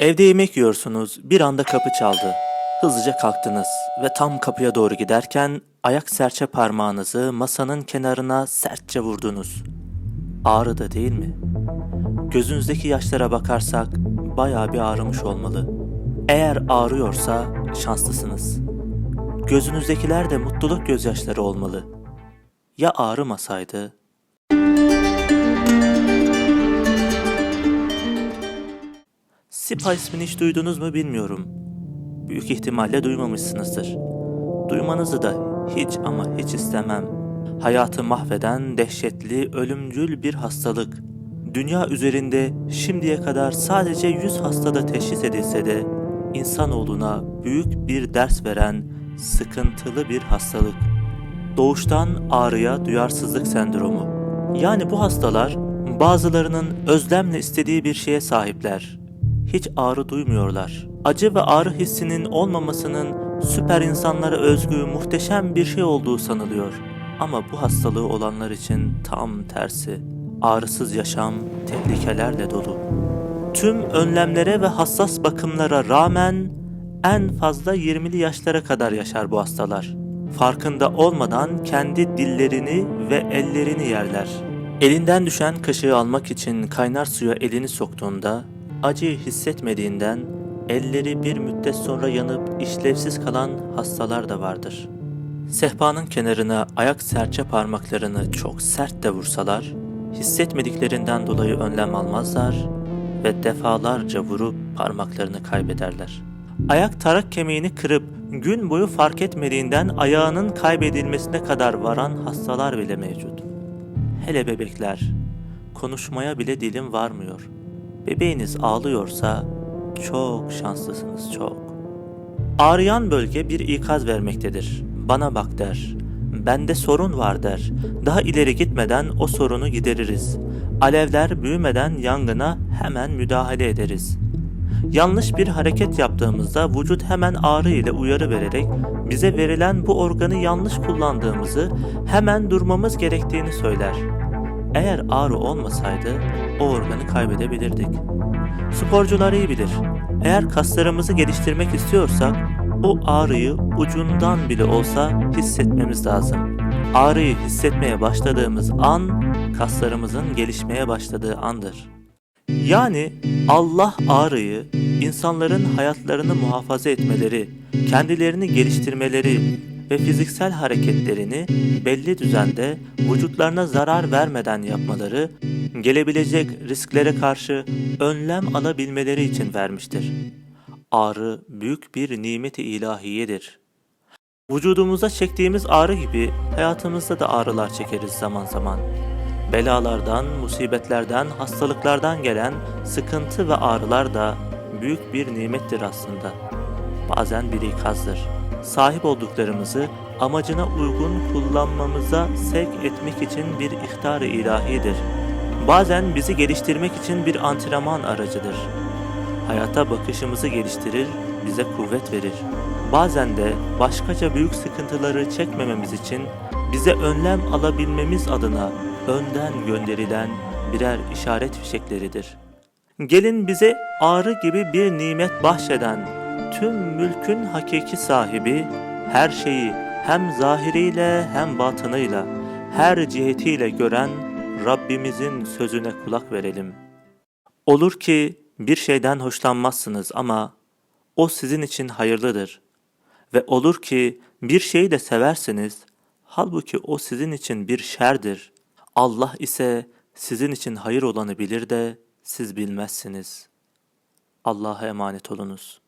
Evde yemek yiyorsunuz, bir anda kapı çaldı. Hızlıca kalktınız ve tam kapıya doğru giderken ayak serçe parmağınızı masanın kenarına sertçe vurdunuz. Ağrıdı değil mi? Gözünüzdeki yaşlara bakarsak bayağı bir ağrımış olmalı. Eğer ağrıyorsa şanslısınız. Gözünüzdekiler de mutluluk gözyaşları olmalı. Ya ağrımasaydı? Sipa ismini hiç duydunuz mu bilmiyorum. Büyük ihtimalle duymamışsınızdır. Duymanızı da hiç ama hiç istemem. Hayatı mahveden dehşetli, ölümcül bir hastalık. Dünya üzerinde şimdiye kadar sadece 100 hastada teşhis edilse de insanoğluna büyük bir ders veren sıkıntılı bir hastalık. Doğuştan ağrıya duyarsızlık sendromu. Yani bu hastalar bazılarının özlemle istediği bir şeye sahipler. Hiç ağrı duymuyorlar. Acı ve ağrı hissinin olmamasının süper insanlara özgü muhteşem bir şey olduğu sanılıyor. Ama bu hastalığı olanlar için tam tersi. Ağrısız yaşam tehlikelerle dolu. Tüm önlemlere ve hassas bakımlara rağmen en fazla 20'li yaşlara kadar yaşar bu hastalar. Farkında olmadan kendi dillerini ve ellerini yerler. Elinden düşen kaşığı almak için kaynar suya elini soktuğunda acıyı hissetmediğinden elleri bir müddet sonra yanıp işlevsiz kalan hastalar da vardır. Sehpanın kenarına ayak serçe parmaklarını çok sert de vursalar, hissetmediklerinden dolayı önlem almazlar ve defalarca vurup parmaklarını kaybederler. Ayak tarak kemiğini kırıp gün boyu fark etmediğinden ayağının kaybedilmesine kadar varan hastalar bile mevcut. Hele bebekler, konuşmaya bile dilim varmıyor. Bebeğiniz ağlıyorsa çok şanslısınız çok. Ağrıyan bölge bir ikaz vermektedir. Bana bak der. Bende sorun var der. Daha ileri gitmeden o sorunu gideririz. Alevler büyümeden yangına hemen müdahale ederiz. Yanlış bir hareket yaptığımızda vücut hemen ağrı ile uyarı vererek bize verilen bu organı yanlış kullandığımızı, hemen durmamız gerektiğini söyler. Eğer ağrı olmasaydı o organı kaybedebilirdik. Sporcular iyi bilir. Eğer kaslarımızı geliştirmek istiyorsak o ağrıyı ucundan bile olsa hissetmemiz lazım. Ağrıyı hissetmeye başladığımız an kaslarımızın gelişmeye başladığı andır. Yani Allah ağrıyı insanların hayatlarını muhafaza etmeleri, kendilerini geliştirmeleri ve fiziksel hareketlerini belli düzende vücutlarına zarar vermeden yapmaları, gelebilecek risklere karşı önlem alabilmeleri için vermiştir. Ağrı büyük bir nimet-i ilahiyedir. Vücudumuza çektiğimiz ağrı gibi hayatımızda da ağrılar çekeriz zaman zaman. Belalardan, musibetlerden, hastalıklardan gelen sıkıntı ve ağrılar da büyük bir nimettir aslında. Bazen bir ikazdır. Sahip olduklarımızı amacına uygun kullanmamıza sevk etmek için bir ihtar-ı ilahidir. Bazen bizi geliştirmek için bir antrenman aracıdır. Hayata bakışımızı geliştirir, bize kuvvet verir. Bazen de başkaca büyük sıkıntıları çekmememiz için bize önlem alabilmemiz adına önden gönderilen birer işaret fişekleridir. Gelin bize ağrı gibi bir nimet bahşeden, tüm mülkün hakiki sahibi, her şeyi hem zahiriyle hem batınıyla, her cihetiyle gören Rabbimizin sözüne kulak verelim. Olur ki bir şeyden hoşlanmazsınız ama o sizin için hayırlıdır. Ve olur ki bir şeyi de seversiniz, halbuki o sizin için bir şerdir. Allah ise sizin için hayır olanı bilir de siz bilmezsiniz. Allah'a emanet olunuz.